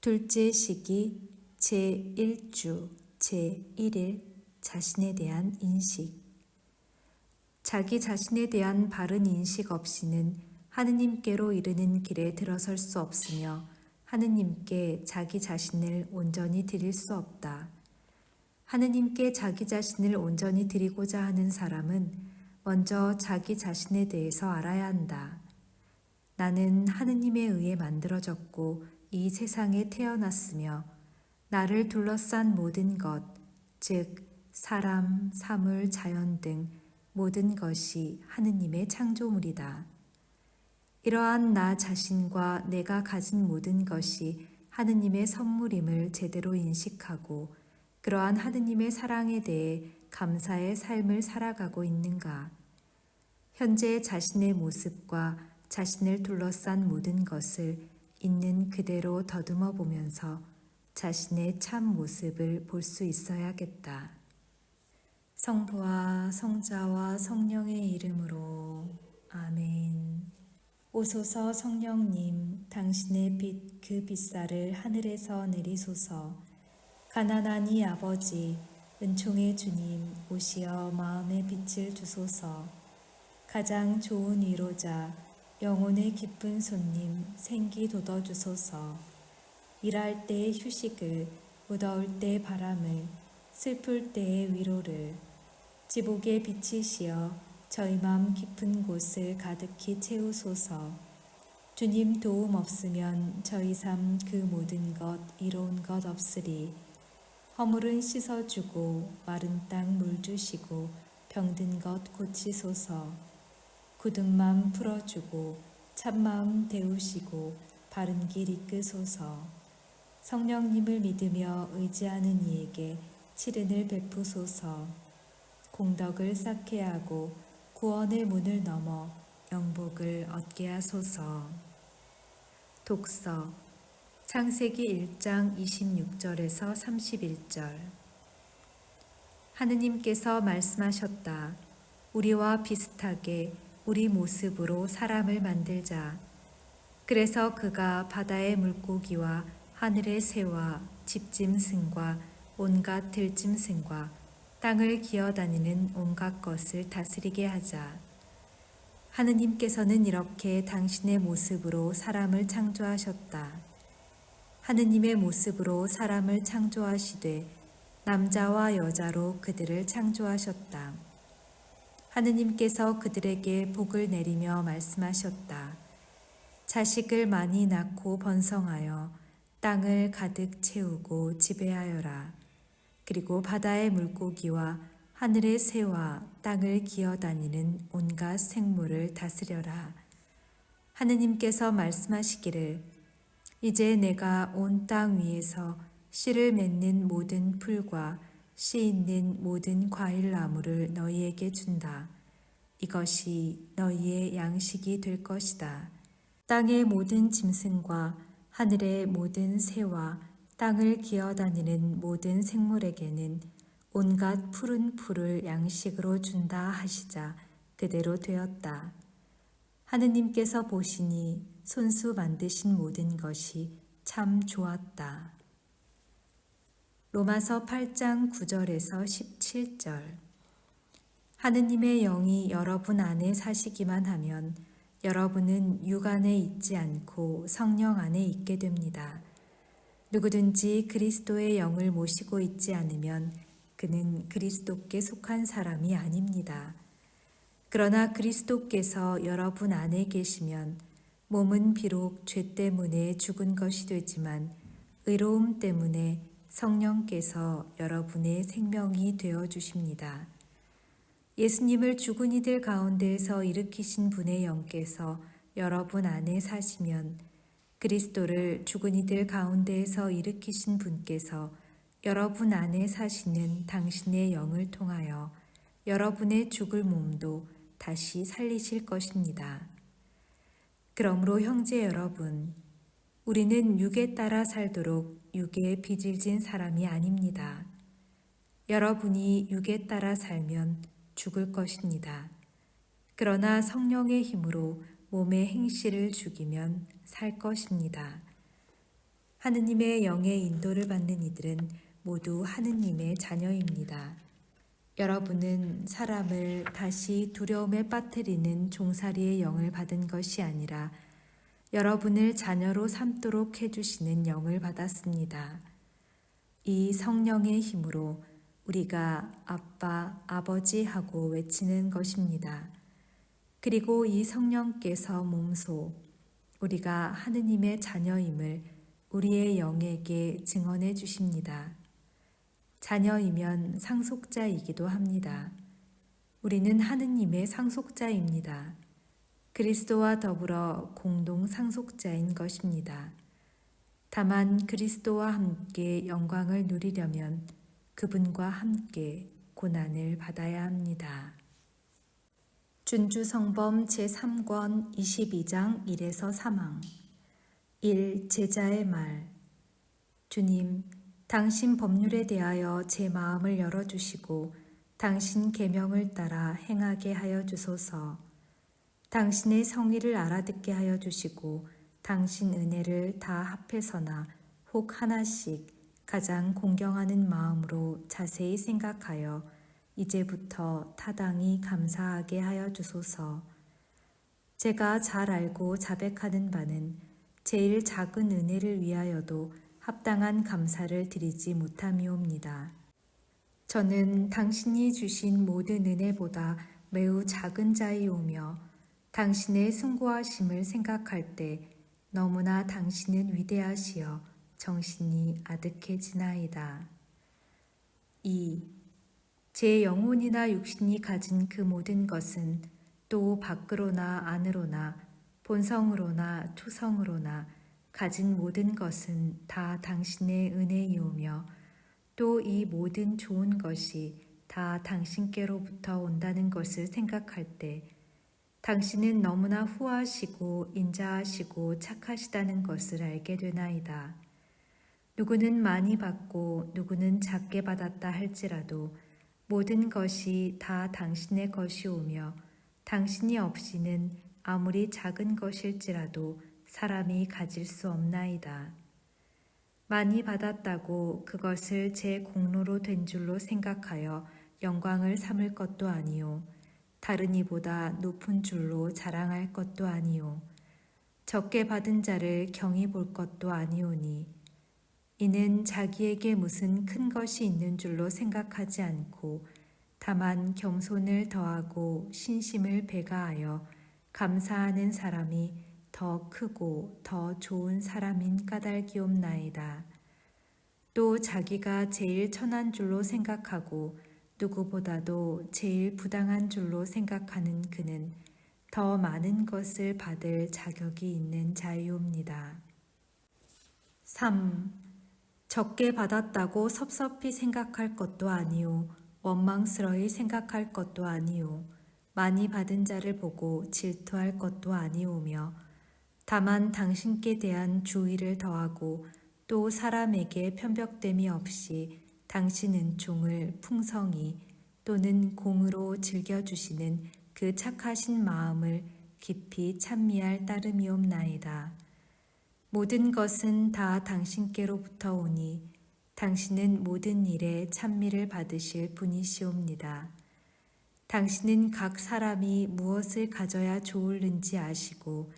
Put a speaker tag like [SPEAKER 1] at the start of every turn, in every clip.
[SPEAKER 1] 둘째 시기 제1주 제1일 자신에 대한 인식 자기 자신에 대한 바른 인식 없이는 하느님께로 이르는 길에 들어설 수 없으며 하느님께 자기 자신을 온전히 드릴 수 없다. 하느님께 자기 자신을 온전히 드리고자 하는 사람은 먼저 자기 자신에 대해서 알아야 한다. 나는 하느님에 의해 만들어졌고 이 세상에 태어났으며 나를 둘러싼 모든 것, 즉 사람, 사물, 자연 등 모든 것이 하느님의 창조물이다. 이러한 나 자신과 내가 가진 모든 것이 하느님의 선물임을 제대로 인식하고 그러한 하느님의 사랑에 대해 감사의 삶을 살아가고 있는가? 현재 자신의 모습과 자신을 둘러싼 모든 것을 있는 그대로 더듬어 보면서 자신의 참 모습을 볼 수 있어야겠다. 성부와 성자와 성령의 이름으로 아멘. 오소서 성령님, 당신의 빛 그 빛살을 하늘에서 내리소서. 가난하니 아버지, 은총의 주님, 오시어 마음의 빛을 주소서. 가장 좋은 위로자, 영혼의 기쁜 손님, 생기 돋워 주소서. 일할 때의 휴식을, 무더울 때 바람을, 슬플 때의 위로를, 지복의 빛이시여 저희 마음 깊은 곳을 가득히 채우소서. 주님 도움 없으면 저희 삶 그 모든 것 이로운 것 없으리. 허물은 씻어주고 마른 땅 물 주시고 병든 것 고치소서. 굳은 마음 풀어주고 참마음 데우시고 바른 길 이끄소서. 성령님을 믿으며 의지하는 이에게 치른을 베푸소서. 공덕을 쌓게 하고 구원의 문을 넘어 영복을 얻게 하소서. 독서 창세기 1장 26절에서 31절 하느님께서 말씀하셨다. 우리와 비슷하게 우리 모습으로 사람을 만들자. 그래서 그가 바다의 물고기와 하늘의 새와 집짐승과 온갖 들짐승과 땅을 기어다니는 온갖 것을 다스리게 하자. 하느님께서는 이렇게 당신의 모습으로 사람을 창조하셨다. 하느님의 모습으로 사람을 창조하시되 남자와 여자로 그들을 창조하셨다. 하느님께서 그들에게 복을 내리며 말씀하셨다. 자식을 많이 낳고 번성하여 땅을 가득 채우고 지배하여라. 그리고 바다의 물고기와 하늘의 새와 땅을 기어다니는 온갖 생물을 다스려라. 하느님께서 말씀하시기를 이제 내가 온 땅 위에서 씨를 맺는 모든 풀과 씨 있는 모든 과일 나무를 너희에게 준다. 이것이 너희의 양식이 될 것이다. 땅의 모든 짐승과 하늘의 모든 새와 땅을 기어다니는 모든 생물에게는 온갖 푸른 풀을 양식으로 준다 하시자 그대로 되었다. 하느님께서 보시니 손수 만드신 모든 것이 참 좋았다. 로마서 8장 9절에서 17절 하느님의 영이 여러분 안에 사시기만 하면 여러분은 육 안에 있지 않고 성령 안에 있게 됩니다. 누구든지 그리스도의 영을 모시고 있지 않으면 그는 그리스도께 속한 사람이 아닙니다. 그러나 그리스도께서 여러분 안에 계시면 몸은 비록 죄 때문에 죽은 것이 되지만 의로움 때문에 성령께서 여러분의 생명이 되어 주십니다. 예수님을 죽은 이들 가운데에서 일으키신 분의 영께서 여러분 안에 사시면 그리스도를 죽은 이들 가운데에서 일으키신 분께서 여러분 안에 사시는 당신의 영을 통하여 여러분의 죽을 몸도 다시 살리실 것입니다. 그러므로 형제 여러분, 우리는 육에 따라 살도록 육에 빚을 진 사람이 아닙니다. 여러분이 육에 따라 살면 죽을 것입니다. 그러나 성령의 힘으로 몸의 행실을 죽이면 살 것입니다. 하느님의 영의 인도를 받는 이들은 모두 하느님의 자녀입니다. 여러분은 사람을 다시 두려움에 빠뜨리는 종살이의 영을 받은 것이 아니라 여러분을 자녀로 삼도록 해주시는 영을 받았습니다. 이 성령의 힘으로 우리가 아빠, 아버지 하고 외치는 것입니다. 그리고 이 성령께서 몸소 우리가 하느님의 자녀임을 우리의 영에게 증언해 주십니다. 자녀이면 상속자이기도 합니다. 우리는 하느님의 상속자입니다. 그리스도와 더불어 공동 상속자인 것입니다. 다만 그리스도와 함께 영광을 누리려면 그분과 함께 고난을 받아야 합니다. 준주성범 제3권 22장 1에서 3항 1. 제자의 말 주님, 당신 법률에 대하여 제 마음을 열어주시고 당신 계명을 따라 행하게 하여 주소서. 당신의 성의를 알아듣게 하여 주시고 당신 은혜를 다 합해서나 혹 하나씩 가장 공경하는 마음으로 자세히 생각하여 이제부터 타당히 감사하게 하여 주소서. 제가 잘 알고 자백하는 바는 제일 작은 은혜를 위하여도 합당한 감사를 드리지 못함이옵니다. 저는 당신이 주신 모든 은혜보다 매우 작은 자이오며 당신의 숭고하심을 생각할 때 너무나 당신은 위대하시어 정신이 아득해지나이다. 2. 제 영혼이나 육신이 가진 그 모든 것은 또 밖으로나 안으로나 본성으로나 초성으로나 가진 모든 것은 다 당신의 은혜이오며 또 이 모든 좋은 것이 다 당신께로부터 온다는 것을 생각할 때 당신은 너무나 후하시고 인자하시고 착하시다는 것을 알게 되나이다. 누구는 많이 받고 누구는 작게 받았다 할지라도 모든 것이 다 당신의 것이오며 당신이 없이는 아무리 작은 것일지라도 사람이 가질 수 없나이다. 많이 받았다고 그것을 제 공로로 된 줄로 생각하여 영광을 삼을 것도 아니요. 다른 이보다 높은 줄로 자랑할 것도 아니요. 적게 받은 자를 경히 볼 것도 아니오니. 이는 자기에게 무슨 큰 것이 있는 줄로 생각하지 않고 다만 겸손을 더하고 신심을 배가하여 감사하는 사람이 더 크고 더 좋은 사람인 까닭이옵나이다. 또 자기가 제일 천한 줄로 생각하고 누구보다도 제일 부당한 줄로 생각하는 그는 더 많은 것을 받을 자격이 있는 자이옵니다. 3. 적게 받았다고 섭섭히 생각할 것도 아니요. 원망스러이 생각할 것도 아니요. 많이 받은 자를 보고 질투할 것도 아니오며 다만 당신께 대한 주의를 더하고 또 사람에게 편벽됨이 없이 당신 은총을 풍성히 또는 공으로 즐겨주시는 그 착하신 마음을 깊이 찬미할 따름이옵나이다. 모든 것은 다 당신께로부터 오니 당신은 모든 일에 찬미를 받으실 분이시옵니다. 당신은 각 사람이 무엇을 가져야 좋을는지 아시고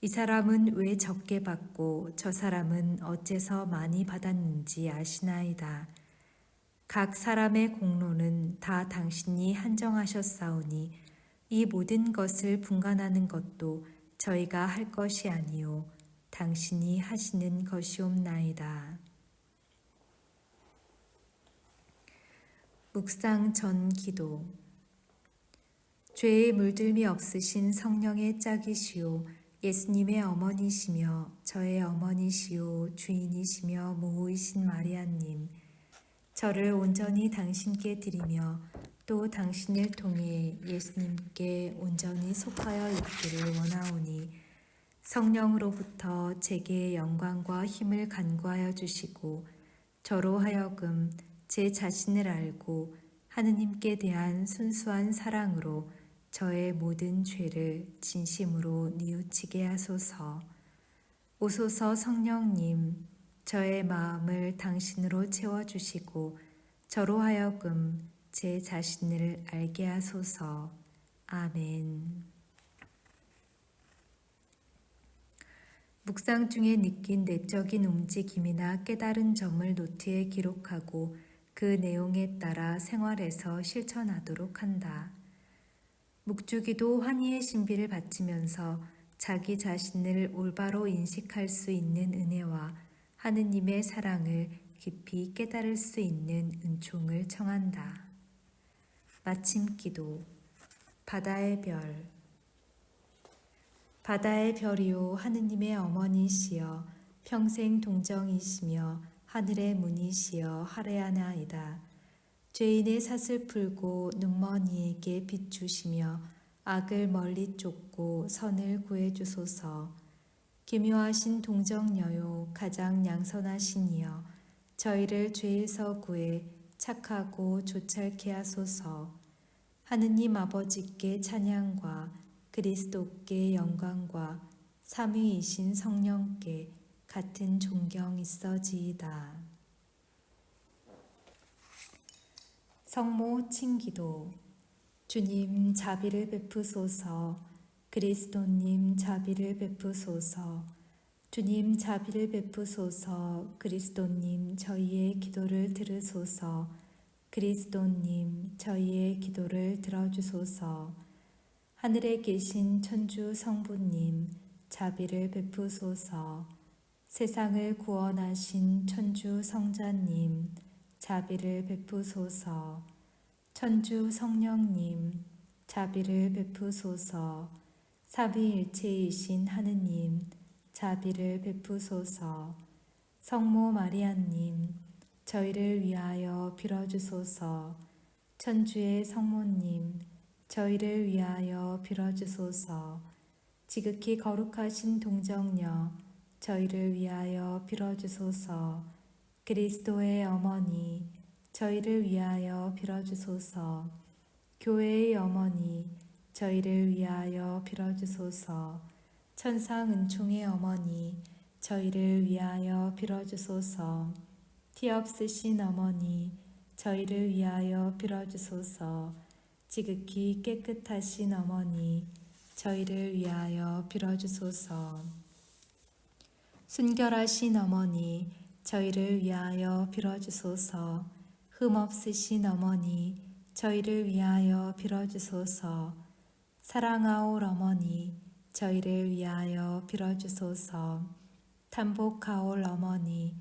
[SPEAKER 1] 이 사람은 왜 적게 받고 저 사람은 어째서 많이 받았는지 아시나이다. 각 사람의 공로는 다 당신이 한정하셨사오니 이 모든 것을 분간하는 것도 저희가 할 것이 아니요 당신이 하시는 것이옵나이다. 묵상 전 기도. 죄의 물들미 없으신 성령의 짝이시오. 예수님의 어머니시며 저의 어머니시오. 주인이시며 모우이신 마리아님 저를 온전히 당신께 드리며 또 당신을 통해 예수님께 온전히 속하여 있기를 원하오니 성령으로부터 제게 영광과 힘을 간구하여 주시고 저로 하여금 제 자신을 알고 하느님께 대한 순수한 사랑으로 저의 모든 죄를 진심으로 뉘우치게 하소서. 오소서 성령님, 저의 마음을 당신으로 채워주시고 저로 하여금 제 자신을 알게 하소서. 아멘. 묵상 중에 느낀 내적인 움직임이나 깨달은 점을 노트에 기록하고 그 내용에 따라 생활에서 실천하도록 한다. 묵주기도 환희의 신비를 바치면서 자기 자신을 올바로 인식할 수 있는 은혜와 하느님의 사랑을 깊이 깨달을 수 있는 은총을 청한다. 마침 기도 바다의 별 바다의 별이요 하느님의 어머니시여 평생 동정이시며 하늘의 문이시여 하레하나이다. 죄인의 사슬 풀고 눈머니에게 비추시며 악을 멀리 쫓고 선을 구해 주소서. 기묘하신 동정녀요 가장 양선하시니여 저희를 죄에서 구해 착하고 조찰케 하소서. 하느님 아버지께 찬양과 그리스도께 영광과 삼위이신 성령께 같은 존경 있어지이다. 성모 칭기도 주님 자비를 베푸소서 그리스도님 자비를 베푸소서. 주님 자비를 베푸소서. 그리스도님 저희의 기도를 들으소서. 그리스도님 저희의 기도를 들어주소서. 하늘에 계신 천주 성부님 자비를 베푸소서. 세상을 구원하신 천주 성자님 자비를 베푸소서. 천주 성령님 자비를 베푸소서 사비일체이신 하느님 자비를 베푸소서 성모 마리아님 저희를 위하여 빌어주소서 천주의 성모님 저희를 위하여 빌어주소서. 지극히 거룩하신 동정녀, 저희를 위하여 빌어주소서. 그리스도의 어머니, 저희를 위하여 빌어주소서. 교회의 어머니, 저희를 위하여 빌어주소서. 천상 은총의 어머니, 저희를 위하여 빌어주소서. 티 없으신 어머니, 저희를 위하여 빌어주소서. 지극히 깨끗하신 어머니, 저희를 위하여 빌어주소서. 순결하신 어머니, 저희를 위하여 빌어주소서. 흠 없으신 어머니, 저희를 위하여 빌어주소서. 사랑하올 어머니, 저희를 위하여 빌어주소서. 탄복하올 어머니,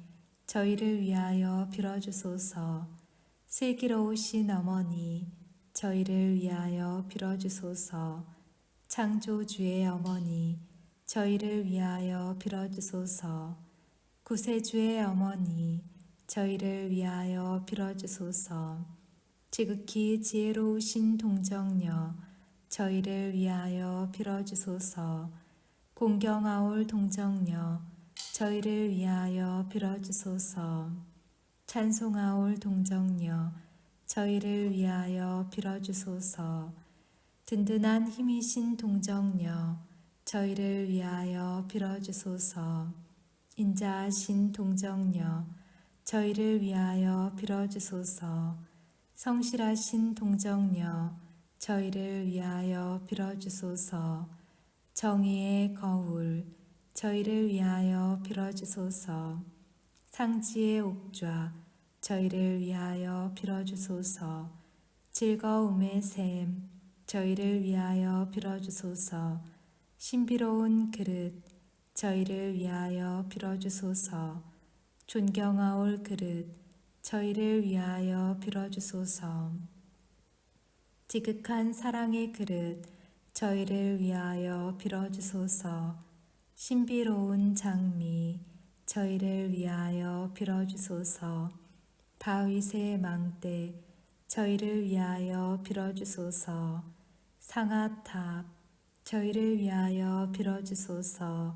[SPEAKER 1] 저희를 위하여 빌어주소서. 슬기로우신 어머니, 저희를 위하여 빌어주소서. 창조주의 어머니, 저희를 위하여 빌어주소서. 구세주의 어머니, 저희를 위하여 빌어주소서. 지극히 지혜로우신 동정녀, 저희를 위하여 빌어주소서. 공경하올 동정녀, 저희를 위하여 빌어주소서. 찬송하올 동정녀, 저희를 위하여 빌어주소서. 든든한 힘이신 동정녀, 저희를 위하여 빌어주소서. 인자하신 동정녀, 저희를 위하여 빌어주소서. 성실하신 동정녀, 저희를 위하여 빌어주소서. 정의의 거울, 저희를 위하여 빌어주소서. 상지의 옥좌, 저희를 위하여 빌어주소서. 즐거움의 샘, 저희를 위하여 빌어주소서. 신비로운 그릇, 저희를 위하여 빌어주소서. 존경하올 그릇, 저희를 위하여 빌어주소서. 지극한 사랑의 그릇, 저희를 위하여 빌어주소서. 신비로운 장미, 저희를 위하여 빌어주소서. 다윗의 망대 저희를 위하여 빌어주소서 상아탑 저희를 위하여 빌어주소서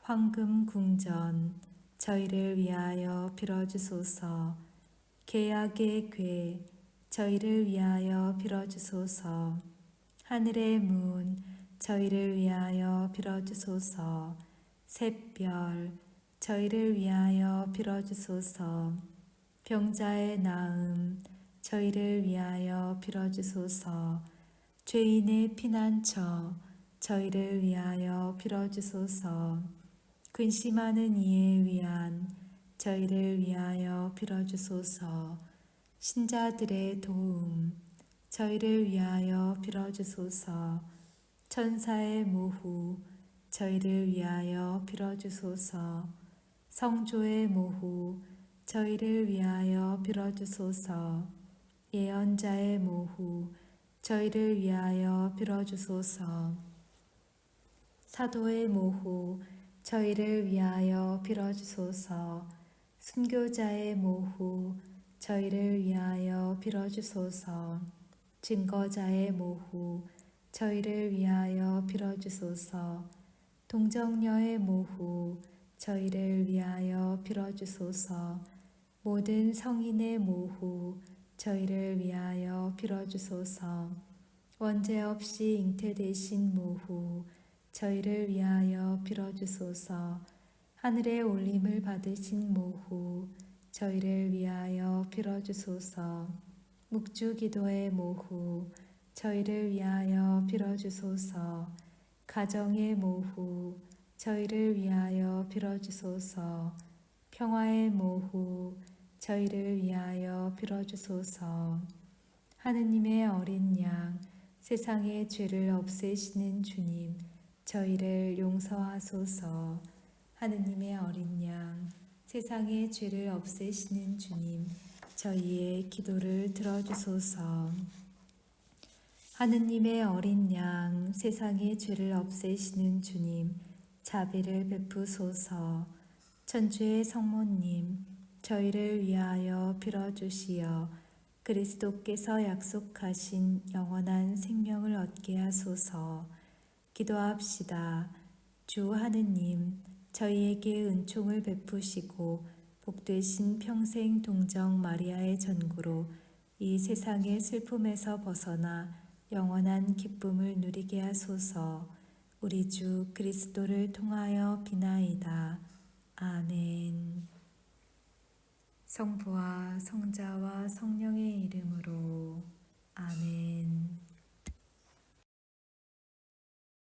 [SPEAKER 1] 황금 궁전 저희를 위하여 빌어주소서 계약의 궤 저희를 위하여 빌어주소서 하늘의 문 저희를 위하여 빌어주소서 샛별 저희를 위하여 빌어주소서. 병자의 나음, 저희를 위하여 빌어주소서. 죄인의 피난처, 저희를 위하여 빌어주소서. 근심하는 이에 위한, 저희를 위하여 빌어주소서. 신자들의 도움, 저희를 위하여 빌어주소서. 천사의 모후, 저희를 위하여 빌어주소서. 성조의 모후, 저희를 위하여 빌어주소서. 예언자의 모후, 저희를 위하여 빌어주소서. 사도의 모후, 저희를 위하여 빌어주소서. 순교자의 모후, 저희를 위하여 빌어주소서. 증거자의 모후, 저희를 위하여 빌어주소서. 동정녀의 모후, 저희를 위하여 빌어주소서. 모든 성인의 모후, 저희를 위하여 빌어주소서. 원죄 없이 잉태되신 모후, 저희를 위하여 빌어주소서. 하늘의 올림을 받으신 모후, 저희를 위하여 빌어주소서. 묵주 기도의 모후, 저희를 위하여 빌어주소서. 가정의 모후, 저희를 위하여 빌어주소서. 평화의 모후, 저희를 위하여 빌어주소서. 하느님의 어린 양, 세상의 죄를 없애시는 주님, 저희를 용서하소서. 하느님의 어린 양, 세상의 죄를 없애시는 주님, 저희의 기도를 들어주소서. 하느님의 어린 양, 세상의 죄를 없애시는 주님, 자비를 베푸소서. 천주의 성모님, 저희를 위하여 빌어주시어 그리스도께서 약속하신 영원한 생명을 얻게 하소서. 기도합시다. 주 하느님, 저희에게 은총을 베푸시고 복되신 평생 동정 마리아의 전구로 이 세상의 슬픔에서 벗어나 영원한 기쁨을 누리게 하소서. 우리 주 그리스도를 통하여 비나이다. 아멘. 성부와 성자와 성령의 이름으로 아멘.